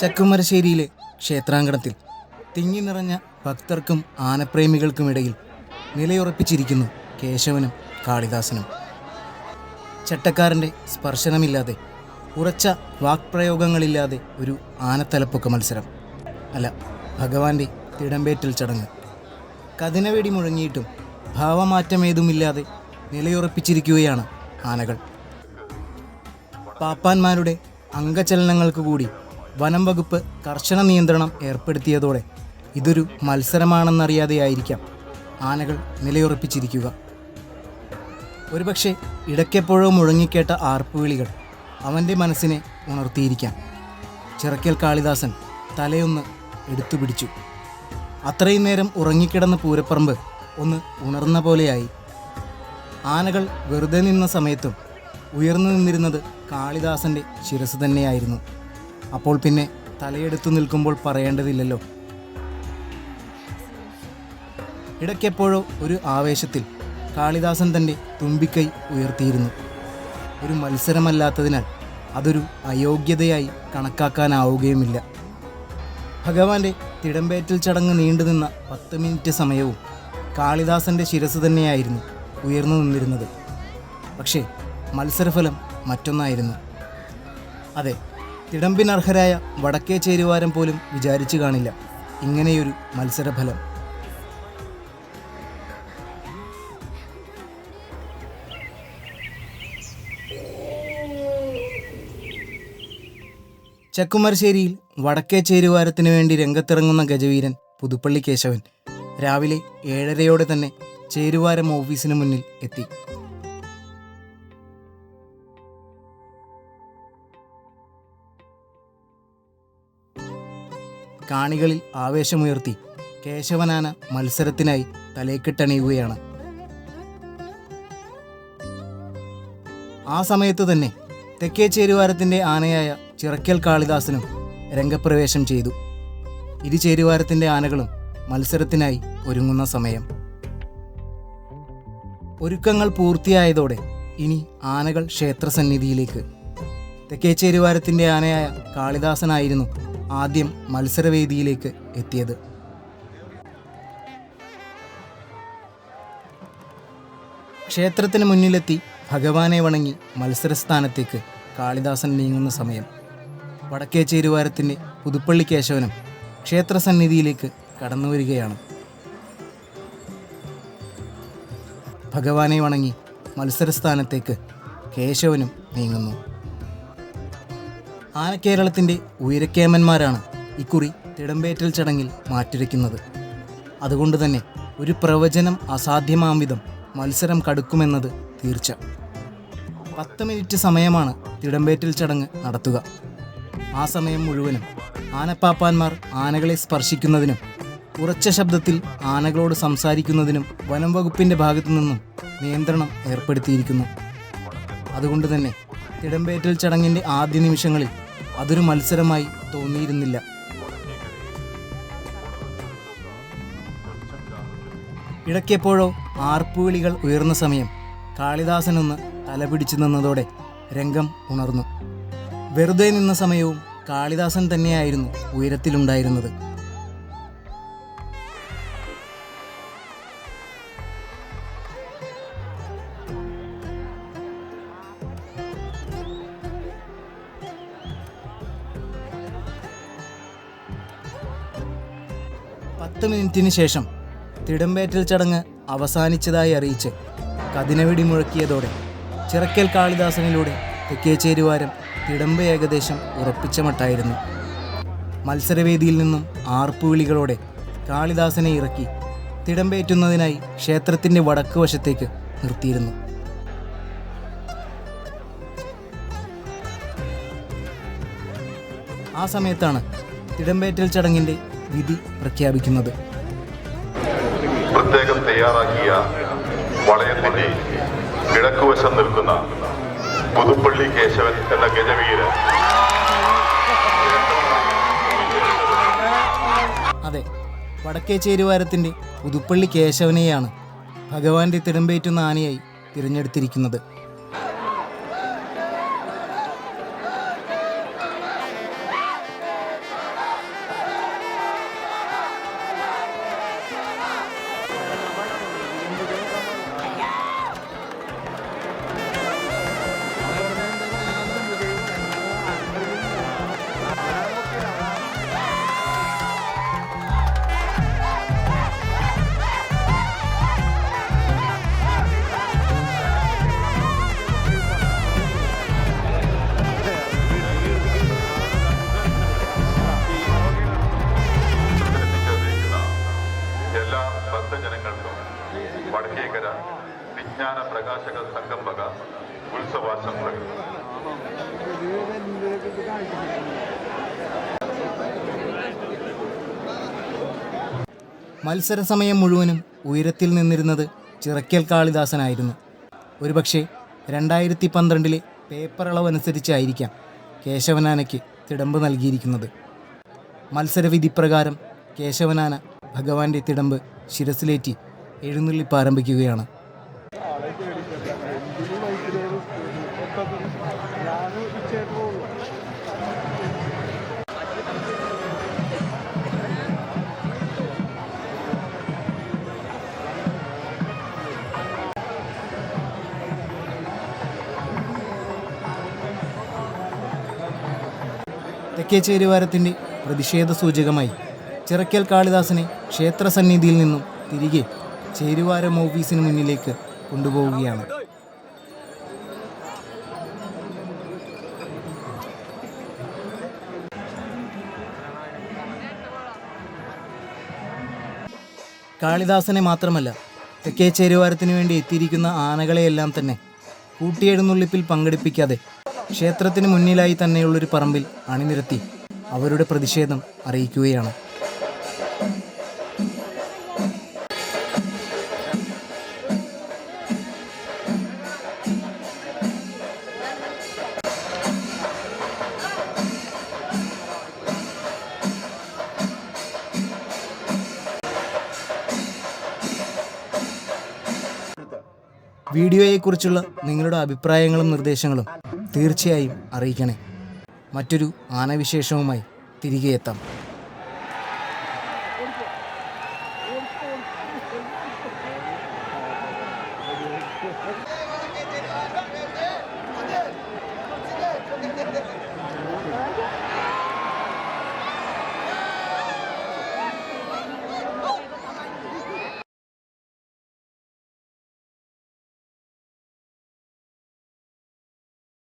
ചക്കുമരശ്ശേരിയിലെ ക്ഷേത്രാങ്കണത്തിൽ തിങ്ങി നിറഞ്ഞ ഭക്തർക്കും ആനപ്രേമികൾക്കുമിടയിൽ നിലയുറപ്പിച്ചിരിക്കുന്നു കേശവനും കാളിദാസനും. ചട്ടക്കാരന്റെ സ്പർശനമില്ലാതെ ഉറച്ച വാക്പ്രയോഗങ്ങളില്ലാതെ ഒരു ആനത്തലപ്പൊക്ക മത്സരം. അല്ല ഭഗവാന്റെ തിടമ്പേറ്റൽ ചടങ്ങ്. കതിനവെടി മുഴങ്ങിയിട്ടും ഭാവമാറ്റമേതുമില്ലാതെ നിലയുറപ്പിച്ചിരിക്കുകയാണ് ആനകൾ. പാപ്പാന്മാരുടെ അംഗചലനങ്ങൾക്ക് കൂടി വനം വകുപ്പ് കർശന നിയന്ത്രണം ഏർപ്പെടുത്തിയതോടെ ഇതൊരു മത്സരമാണെന്നറിയാതെയായിരിക്കാം ആനകൾ നിലയുറപ്പിച്ചിരിക്കുക. ഒരുപക്ഷെ ഇടയ്ക്കെപ്പോഴോ മുഴങ്ങിക്കേട്ട ആർപ്പുവിളികൾ അവന്റെ മനസ്സിനെ ഉണർത്തിയിരിക്കാം. ചിറക്കൽ കാളിദാസൻ തലയൊന്ന് എടുത്തു പിടിച്ചു അത്രയും നേരം ഉറങ്ങിക്കിടന്ന പൂരപ്പറമ്പ് ഒന്ന് ഉണർന്ന പോലെയായി. ആനകൾ വെറുതെ നിന്ന സമയത്തും ഉയർന്നു നിന്നിരുന്നത് കാളിദാസന്റെ ശിരസ് തന്നെയായിരുന്നു. അപ്പോൾ പിന്നെ തലയെടുത്തു നിൽക്കുമ്പോൾ പറയേണ്ടതില്ലല്ലോ. ഇടയ്ക്കെപ്പോഴോ ഒരു ആവേശത്തിൽ കാളിദാസൻ തന്റെ തുമ്പിക്കൈ ഉയർത്തിയിരുന്നു. ഒരു മത്സരമല്ലാത്തതിനാൽ അതൊരു അയോഗ്യതയായി കണക്കാക്കാനാവുകയുമില്ല. ഭഗവാന്റെ തിടമ്പേറ്റൽ ചടങ്ങ് നീണ്ടുനിന്ന പത്ത് മിനിറ്റ് സമയവും കാളിദാസന്റെ ശിരസ് തന്നെയായിരുന്നു ഉയർന്നു നിന്നിരുന്നത്. പക്ഷേ മത്സരഫലം മറ്റൊന്നായിരുന്നു. അതെ തിടമ്പിനർഹരായ വടക്കേ ചേരുവാരം പോലും വിചാരിച്ചു കാണില്ല. ഇങ്ങനെയൊരു മത്സരഫലം. ചക്കുമരശ്ശേരിയിൽ വടക്കേ ചേരുവാരത്തിന് വേണ്ടി രംഗത്തിറങ്ങുന്ന ഗജവീരൻ പുതുപ്പള്ളി കേശവൻ രാവിലെ ഏഴരയോടെ തന്നെ ചേരുവാരം ഓഫീസിന് മുന്നിൽ എത്തി. കാണികളിൽ ആവേശമുയർത്തി കേശവനാന മത്സരത്തിനായി തലേക്കെട്ടണിയുകയാണ് ആ സമയത്ത് തന്നെ തെക്കേ ചേരുവാരത്തിന്റെ ആനയായ ചിറക്കൽ കാളിദാസനും രംഗപ്രവേശം ചെയ്തു. ഇരു ചേരുവാരത്തിന്റെ ആനകളും മത്സരത്തിനായി ഒരുങ്ങുന്ന സമയം. ഒരുക്കങ്ങൾ പൂർത്തിയായതോടെ ഇനി ആനകൾ ക്ഷേത്രസന്നിധിയിലേക്ക്. തെക്കേ ചേരുവാരത്തിന്റെ ആനയായ കാളിദാസനായിരുന്നു ആദ്യം മത്സരവേദിയിലേക്ക് എത്തിയത്. ക്ഷേത്രത്തിന് മുന്നിലെത്തി ഭഗവാനെ വണങ്ങി മത്സരസ്ഥാനത്തേക്ക് കാളിദാസൻ നീങ്ങുന്ന സമയം. വടക്കേ ചേരുവാരത്തിന്റെ പുതുപ്പള്ളി കേശവനും ക്ഷേത്രസന്നിധിയിലേക്ക് കടന്നു വരികയാണ്. ഭഗവാനെ വണങ്ങി മത്സരസ്ഥാനത്തേക്ക് കേശവനും നീങ്ങുന്നു. ആനക്കേരളത്തിന്റെ ഉയരക്കേമന്മാരാണ് ഇക്കുറി തിടമ്പേറ്റൽ ചടങ്ങിൽ മാറ്റുരയ്ക്കുന്നത് അതുകൊണ്ട് തന്നെ ഒരു പ്രവചനം അസാധ്യമാം വിധം മത്സരം കടുക്കുമെന്നത് തീർച്ച. പത്ത് മിനിറ്റ് സമയമാണ് തിടമ്പേറ്റൽ ചടങ്ങ് നടത്തുക. ആ സമയം മുഴുവനും ആനപ്പാപ്പാന്മാർ ആനകളെ സ്പർശിക്കുന്നതിനും ഉറച്ച ശബ്ദത്തിൽ ആനകളോട് സംസാരിക്കുന്നതിനും വനം വകുപ്പിന്റെ ഭാഗത്തു നിന്നും നിയന്ത്രണം ഏർപ്പെടുത്തിയിരിക്കുന്നു. അതുകൊണ്ട് തന്നെ തിടമ്പേറ്റൽ ചടങ്ങിന്റെ ആദ്യ നിമിഷങ്ങളിൽ അതൊരു മത്സരമായി തോന്നിയിരുന്നില്ല. ഇടയ്ക്കെപ്പോഴോ ആർപ്പുവിളികൾ ഉയർന്ന സമയം കാളിദാസനൊന്ന് തലപിടിച്ചു നിന്നതോടെ രംഗം ഉണർന്നു. വെറുതെ നിന്ന സമയവും കാളിദാസൻ തന്നെയായിരുന്നു ഉയരത്തിലുണ്ടായിരുന്നത്. പത്ത് മിനിറ്റിന് ശേഷം തിടമ്പേറ്റൽ ചടങ്ങ് അവസാനിച്ചതായി അറിയിച്ച് കതിനവെടി മുഴക്കിയതോടെ ചിറക്കൽ കാളിദാസനിലൂടെ തെക്കേച്ചേരുവാരം തിടമ്പ് ഏകദേശം ഉറപ്പിച്ച മട്ടായിരുന്നു. മത്സരവേദിയിൽ നിന്നും ആർപ്പുവിളികളോടെ കാളിദാസനെ ഇറക്കി തിടമ്പേറ്റുന്നതിനായി ക്ഷേത്രത്തിന്റെ വടക്ക് വശത്തേക്ക് നിർത്തിയിരുന്നു. ആ സമയത്താണ് തിടമ്പേറ്റൽ ചടങ്ങിന്റെ വിധി പ്രഖ്യാപിക്കുന്നത്. പ്രത്യേകം തയ്യാറാക്കിയ വളയത്തിന്റെ കിഴക്കുവശം നിൽക്കുന്ന പുതുപ്പള്ളി കേശവൻ എന്ന ഗജവീര. അതെ വടക്കേ ചേരുവാരത്തിന്റെ പുതുപ്പള്ളി കേശവനെയാണ് ഭഗവാന്റെ തിടമ്പേറ്റുന്ന ആനയായി തിരഞ്ഞെടുത്തിരിക്കുന്നത്. ഉത്സവാശംസകൾ മത്സര സമയം മുഴുവനും ഉയരത്തിൽ നിന്നിരുന്നത് ചിറക്കൽ കാളിദാസനായിരുന്നു. ഒരുപക്ഷെ രണ്ടായിരത്തി പന്ത്രണ്ടിലെ പേപ്പർ അളവനുസരിച്ചായിരിക്കാം കേശവനാനയ്ക്ക് തിടമ്പ് നൽകിയിരിക്കുന്നത്. മത്സരവിധി പ്രകാരം കേശവനാന ഭഗവാന്റെ തിടമ്പ് ശിരസിലേറ്റി എഴുന്നള്ളിപ്പ് ആരംഭിക്കുകയാണ് തെക്കേ ചേരുവാരത്തിന്റെ പ്രതിഷേധ സൂചകമായി ചിറക്കൽ കാളിദാസനെ ക്ഷേത്രസന്നിധിയിൽ നിന്നും തിരികെ ചേരുവാരം ഓഫീസിന് മുന്നിലേക്ക് കൊണ്ടുപോവുകയാണ്. കാളിദാസനെ മാത്രമല്ല തെക്കേ ചേരുവാരത്തിന് വേണ്ടി എത്തിയിരിക്കുന്ന ആനകളെയെല്ലാം തന്നെ കൂട്ടിയെഴുന്നള്ളിപ്പിൽ പങ്കെടുപ്പിക്കാതെ ക്ഷേത്രത്തിന് മുന്നിലായി തന്നെയുള്ളൊരു പറമ്പിൽ അണിനിരത്തി അവരുടെ പ്രതിഷേധം അറിയിക്കുകയാണ്. വീഡിയോയെക്കുറിച്ചുള്ള നിങ്ങളുടെ അഭിപ്രായങ്ങളും നിർദ്ദേശങ്ങളും തീർച്ചയായും അറിയിക്കണേ. മറ്റൊരു ആനവിശേഷവുമായി തിരികെ എത്താം.